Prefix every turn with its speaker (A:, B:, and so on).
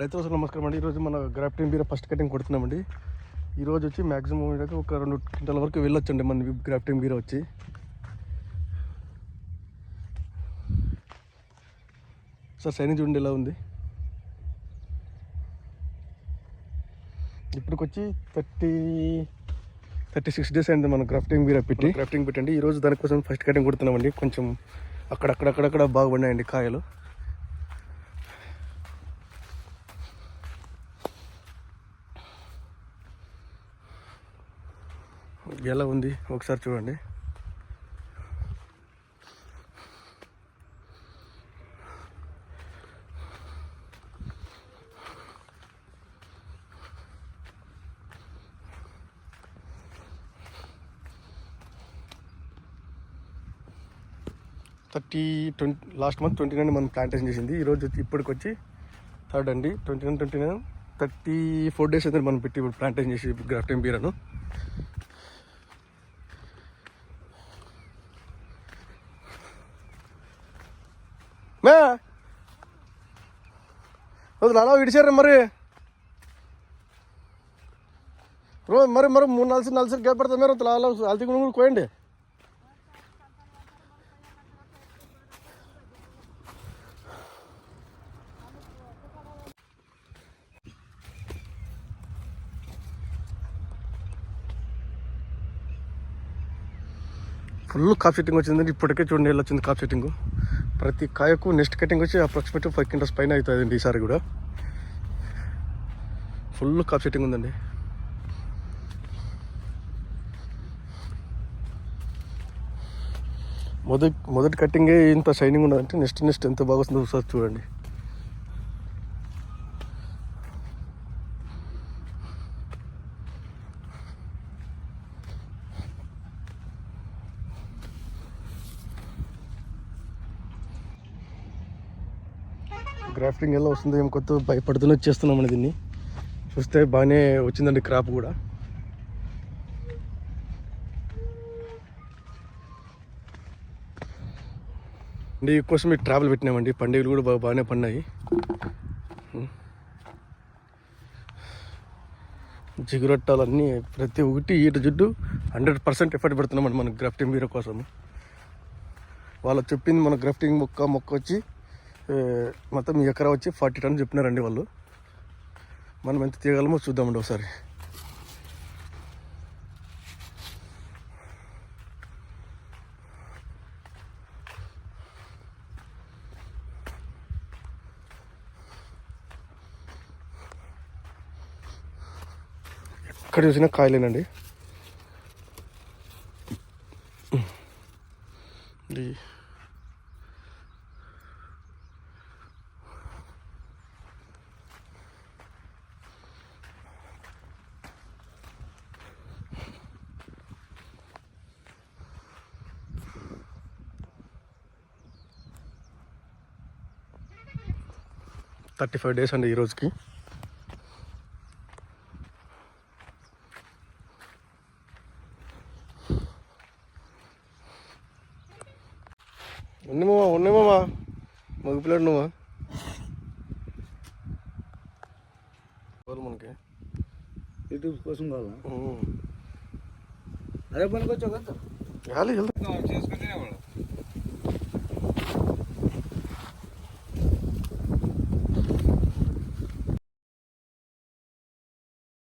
A: రైతులకు నమస్కారం అండి. ఈరోజు మన గ్రాఫ్టింగ్ బీర ఫస్ట్ కటింగ్ కొడుతున్నామండి. ఈరోజు వచ్చి మ్యాక్సిమం ఒక రెండు క్వింటల వరకు వెళ్ళొచ్చండి మన గ్రాఫ్టింగ్ బీర వచ్చి. సార్ సైనింగ్ చూడండి ఎలా ఉంది? ఇప్పటికొచ్చి థర్టీ థర్టీ సిక్స్ డేస్ అయింది మన గ్రాఫ్టింగ్ బీర పెట్టి. గ్రాఫ్టింగ్ పెట్టండి. ఈరోజు దానికోసం ఫస్ట్ కటింగ్ కొడుతున్నామండి. కొంచెం అక్కడక్కడక్కడక్కడ బాగా పడినాయండి కాయలు. ఎలా ఉంది? ఒకసారి చూడండి. Thirty twenty last month twenty nine మనం ప్లాంటేషన్ చేసింది. ఈరోజు వచ్చి ఇప్పటికి వచ్చి థర్డ్ అండి. Twenty nine twenty nine thirty four days అయితే మనం పెట్టి ఇప్పుడు ప్లాంటేషన్ చేసి గ్రాఫ్టింగ్ బీరాను మే. వద్దు అలా విడిచారు మరి. రోజు మరి మరి మూడు నలసి నలసి గ్యాప్ మీరు. అలా అల్తి కూడా కోయండి. ఫుల్ కాఫ్ సెట్టింగ్ వచ్చిందండి. ఇప్పటికే చూడండి వెళ్ళొచ్చింది వచ్చింది సెట్టింగు ప్రతి కాయకు నెక్స్ట్ కటింగ్ వచ్చి అప్రాక్సిమేట్ ఫైవ్ కింటర్స్ పైన అవుతుందండి ఈసారి కూడా. ఫుల్ కాప్ సెట్టింగ్ ఉందండి. మొదటి మొదటి కట్టింగే ఇంత షైనింగ్ ఉన్నదంటే నెక్స్ట్ నెక్స్ట్ ఎంత బాగా వస్తుందో ఒకసారి చూడండి. గ్రాఫ్టింగ్ ఎలా వస్తుందో ఏం కొత్త భయపడుతూనే చేస్తున్నాం దీన్ని. చూస్తే బాగానే వచ్చిందండి క్రాప్ కూడా. అంటే కోసం మీకు ట్రావెల్ పెట్టినామండి. పండుగలు కూడా బాగా బాగానే పడినాయి. జిగురొట్టాలన్నీ ప్రతి ఒక్కటి ఈట జుట్టు హండ్రెడ్ పర్సెంట్ ఎఫర్ట్ పెడుతున్నామండి మన గ్రాఫ్టింగ్ వీరో కోసం. వాళ్ళు చెప్పింది మన గ్రాఫ్టింగ్ మొక్క మొక్క వచ్చి మొత్తం ఎకరా వచ్చి ఫార్టీ టన్ చెప్పినారండి వాళ్ళు. మనం ఎంత తీయగలమో చూద్దామండి ఒకసారి. ఎక్కడ చూసినా కాయలేనండి. థర్టీ ఫైవ్ డేస్ అండి ఈ రోజుకి. ఉన్నమా ఉన్నమా మగ పిల్లడు నువ్వా. మనకి.
B: యూట్యూబ్ కోసం కావాలా. అదే పనికి వచ్చావు కదా